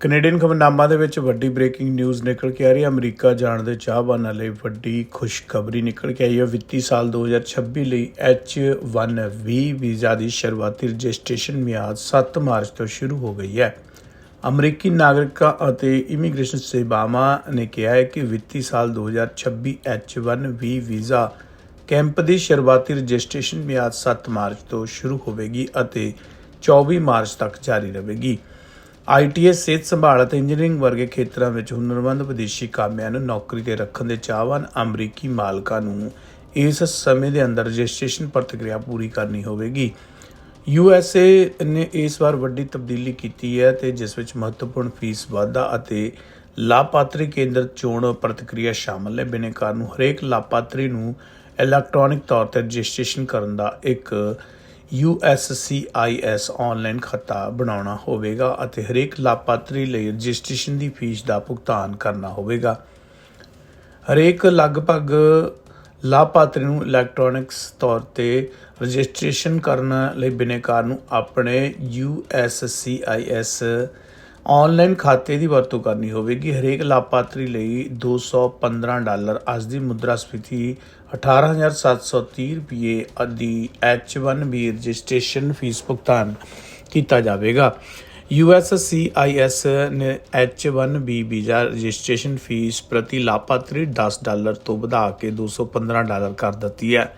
Canadian ਖਬਰਨਾਮਾ ਦੇ ਵਿੱਚ ਵੱਡੀ ਬ੍ਰੇਕਿੰਗ ਨਿਊਜ਼ ਨਿਕਲ ਕੇ ਆ ਰਹੀ ਹੈ। ਅਮਰੀਕਾ ਜਾਣ ਦੇ ਚਾਹਵਾਨਾਂ ਲਈ ਵੱਡੀ ਖੁਸ਼ਖਬਰੀ ਨਿਕਲ ਕੇ ਆਈ ਹੈ। ਵਿੱਤੀ ਸਾਲ 2026 ਲਈ H1B ਵੀਜ਼ਾ ਦੀ ਸ਼ੁਰੂਆਤੀ ਰਜਿਸਟ੍ਰੇਸ਼ਨ ਮਿਆਦ 7 ਮਾਰਚ ਤੋਂ ਸ਼ੁਰੂ ਹੋ ਗਈ ਹੈ। ਅਮਰੀਕੀ ਨਾਗਰਿਕਾਂ ਅਤੇ ਇਮੀਗ੍ਰੇਸ਼ਨ ਸੇਵਾਵਾਂ ਨੇ ਕਿਹਾ ਹੈ ਕਿ ਵਿੱਤੀ ਸਾਲ 2026 H1B ਵੀਜ਼ਾ ਕੈਂਪ ਦੀ ਸ਼ੁਰੂਆਤੀ ਰਜਿਸਟ੍ਰੇਸ਼ਨ ਮਿਆਦ 7 ਮਾਰਚ ਤੋਂ ਸ਼ੁਰੂ ਹੋਵੇਗੀ ਅਤੇ 24 ਮਾਰਚ ਤੱਕ ਜਾਰੀ ਰਹੇਗੀ। ਆਈਟੀਐਸ ਸਿਹਤ ਸੰਭਾਲ ਅਤੇ ਇੰਜੀਨੀਅਰਿੰਗ ਵਰਗੇ ਖੇਤਰਾਂ ਵਿੱਚ ਹੁਨਰਮੰਦ ਵਿਦੇਸ਼ੀ ਕਾਮਿਆਂ ਨੂੰ ਨੌਕਰੀ ਤੇ ਰੱਖਣ ਦੇ ਚਾਹਵਾਨ ਅਮਰੀਕੀ ਮਾਲਕਾਂ ਨੂੰ ਇਸ ਸਮੇਂ ਦੇ ਅੰਦਰ ਰਜਿਸਟ੍ਰੇਸ਼ਨ ਪ੍ਰਕਿਰਿਆ ਪੂਰੀ ਕਰਨੀ ਹੋਵੇਗੀ। ਯੂਐਸਏ ਨੇ ਇਸ ਵਾਰ ਵੱਡੀ ਤਬਦੀਲੀ ਕੀਤੀ ਹੈ ਤੇ ਜਿਸ ਵਿੱਚ ਮਹੱਤਵਪੂਰਨ ਫੀਸ ਵਾਧਾ ਅਤੇ ਲਾਭਪਾਤਰੀ ਕੇਂਦਰ ਚੋਣ ਪ੍ਰਕਿਰਿਆ ਸ਼ਾਮਲ ਹੈ ਬਿਨੇਕਾਰ ਨੂੰ ਹਰੇਕ ਲਾਭਪਾਤਰੀ ਨੂੰ ਇਲੈਕਟ੍ਰੋਨਿਕ ਤੌਰ ਤੇ ਰਜਿਸਟ੍ਰੇਸ਼ਨ ਕਰਨ ਦਾ ਇੱਕ USCIS ਆਨਲਾਈਨ ਖਾਤਾ ਬਣਾਉਣਾ ਹੋਵੇਗਾ ਅਤੇ ਹਰੇਕ ਲਾਭਪਾਤਰੀ ਲਈ ਰਜਿਸਟ੍ਰੇਸ਼ਨ ਦੀ ਫੀਸ ਦਾ ਭੁਗਤਾਨ ਕਰਨਾ ਹੋਵੇਗਾ। ਹਰੇਕ ਲਗਭਗ ਲਾਭਪਾਤਰੀ ਨੂੰ ਇਲੈਕਟ੍ਰੋਨਿਕਸ ਤੌਰ ਤੇ ਰਜਿਸਟ੍ਰੇਸ਼ਨ ਕਰਨ ਲਈ ਬਿਨੇਕਾਰ ਨੂੰ ਆਪਣੇ USCIS ਆਨਲਾਈਨ ਖਾਤੇ ਦੀ ਵਰਤੋਂ ਕਰਨੀ ਹੋਵੇਗੀ। ਹਰੇਕ ਲਾਭਪਾਤਰੀ ਲਈ 215 ਡਾਲਰ ਅੱਜ ਦੀ ਮੁਦਰਾ ਸਫੀਤੀ 18730 ਰੁਪਏ ਦੀ H1B ਰਜਿਸਟ੍ਰੇਸ਼ਨ ਫੀਸ ਭੁਗਤਾਨ ਕੀਤਾ ਜਾਵੇਗਾ। USCIS ਨੇ H1B ਵੀਜ਼ਾ ਰਜਿਸਟ੍ਰੇਸ਼ਨ ਫੀਸ ਪ੍ਰਤੀ ਲਾਭਪਾਤਰੀ 10 ਡਾਲਰ ਤੋਂ ਵਧਾ ਕੇ 215 ਡਾਲਰ ਕਰ ਦਿੱਤੀ ਹੈ।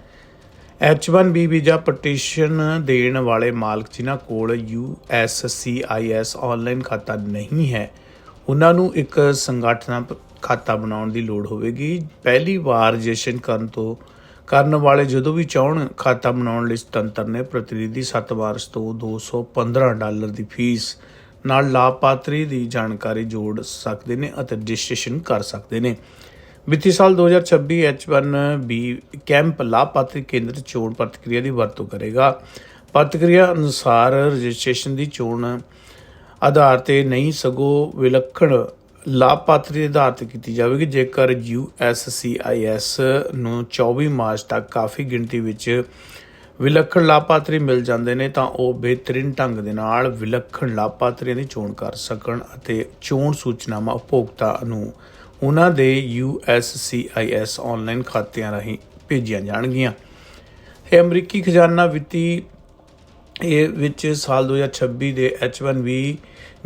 H1B ਵੀਜ਼ਾ ਪਟੀਸ਼ਨ ਦੇਣ ਵਾਲੇ ਮਾਲਕ ਜਿਨ੍ਹਾਂ ਕੋਲ USCIS ਆਨਲਾਈਨ ਖਾਤਾ ਨਹੀਂ ਹੈ, ਉਹਨਾਂ ਨੂੰ ਇੱਕ ਸੰਗਠਨ ਖਾਤਾ ਬਣਾਉਣ ਦੀ ਲੋੜ ਹੋਵੇਗੀ। ਪਹਿਲੀ ਵਾਰ ਰਜਿਸਟ੍ਰੇਸ਼ਨ ਕਰਨ ਤੋਂ, ਕਰਨ ਵਾਲੇ ਜਦੋਂ ਵੀ ਚਾਹਣ, ਖਾਤਾ ਬਣਾਉਣ ਲਈ ਸੁਤੰਤਰ ਨੇ ਪ੍ਰਤੀਨਿਧੀ 7 ਵਾਰਸ਼ ਤੋਂ 215 ਡਾਲਰ ਦੀ ਫੀਸ ਨਾਲ ਲਾਭਪਾਤਰੀ ਦੀ ਜਾਣਕਾਰੀ ਜੋੜ ਸਕਦੇ ਨੇ ਅਤੇ ਰਜਿਸਟ੍ਰੇਸ਼ਨ ਕਰ ਸਕਦੇ ਨੇ। ਵਿੱਤੀ ਸਾਲ 2026 H1B ਕੈਂਪ ਲਾਭਪਾਤਰੀ ਕੇਂਦਰ ਚੋਣ ਪ੍ਰਕਿਰਿਆ ਦੀ ਵਰਤੋਂ ਕਰੇਗਾ। ਪ੍ਰਕਿਰਿਆ ਅਨੁਸਾਰ ਰਜਿਸਟ੍ਰੇਸ਼ਨ ਦੀ ਚੋਣ ਆਧਾਰ ਤੇ ਨਹੀਂ ਸਗੋਂ ਵਿਲੱਖਣ ਲਾਭਪਾਤਰੀ ਆਧਾਰ ਤੇ ਕੀਤੀ ਜਾਵੇਗੀ। ਜੇਕਰ USCIS ਨੂੰ 24 ਮਾਰਚ ਤੱਕ ਕਾਫੀ ਗਿਣਤੀ ਵਿੱਚ ਵਿਲੱਖਣ ਲਾਭਪਾਤਰੀ ਮਿਲ ਜਾਂਦੇ ਨੇ, ਤਾਂ ਉਹ ਬਿਹਤਰੀਨ ਢੰਗ ਦੇ ਨਾਲ ਵਿਲੱਖਣ ਲਾਭਪਾਤਰੀਆਂ ਦੀ ਚੋਣ ਕਰ ਸਕਣ ਅਤੇ ਚੋਣ ਸੂਚਨਾਵਾਂ ਉਪਭੋਗਤਾ ਨੂੰ ਉਹਨਾਂ ਦੇ USCIS ਆਨਲਾਈਨ ਖਾਤਿਆਂ ਰਾਹੀਂ ਭੇਜੀਆਂ ਜਾਣਗੀਆਂ। ਇਹ ਅਮਰੀਕੀ ਖਜ਼ਾਨਾ ਵਿੱਤੀ, ਇਹ ਵਿੱਚ ਸਾਲ 2026 ਦੇ H1B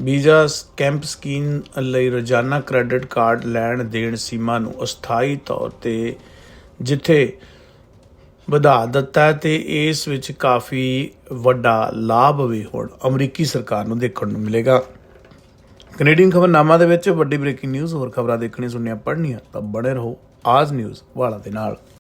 ਵੀਜ਼ਾ ਕੈਂਪ ਸਕੀਮ ਲਈ ਰੋਜ਼ਾਨਾ ਕ੍ਰੈਡਿਟ ਕਾਰਡ ਲੈਣ ਦੇਣ ਸੀਮਾ ਨੂੰ ਅਸਥਾਈ ਤੌਰ ਤੇ ਜਿੱਥੇ ਵਧਾ ਦਿੱਤਾ ਹੈ ਤੇ ਇਸ ਵਿੱਚ ਕਾਫੀ ਵੱਡਾ ਲਾਭ ਵੀ ਹੁਣ ਅਮਰੀਕੀ ਸਰਕਾਰ ਨੂੰ ਦੇਖਣ ਨੂੰ ਮਿਲੇਗਾ। ਕੈਨੇਡੀਅਨ ਖਬਰਨਾਮਾ ਦੇ ਵਿੱਚ ਵੱਡੀ ਬ੍ਰੇਕਿੰਗ ਨਿਊਜ਼ ਹੋਰ ਖਬਰਾਂ ਦੇਖਣੀ ਸੁਣਨੀਆਂ ਪੜ੍ਹਨੀਆਂ ਤਾਂ ਬਣੇ ਰਹੋ ਆਜ ਨਿਊਜ਼ ਵਾਲਾ ਦੇ ਨਾਲ।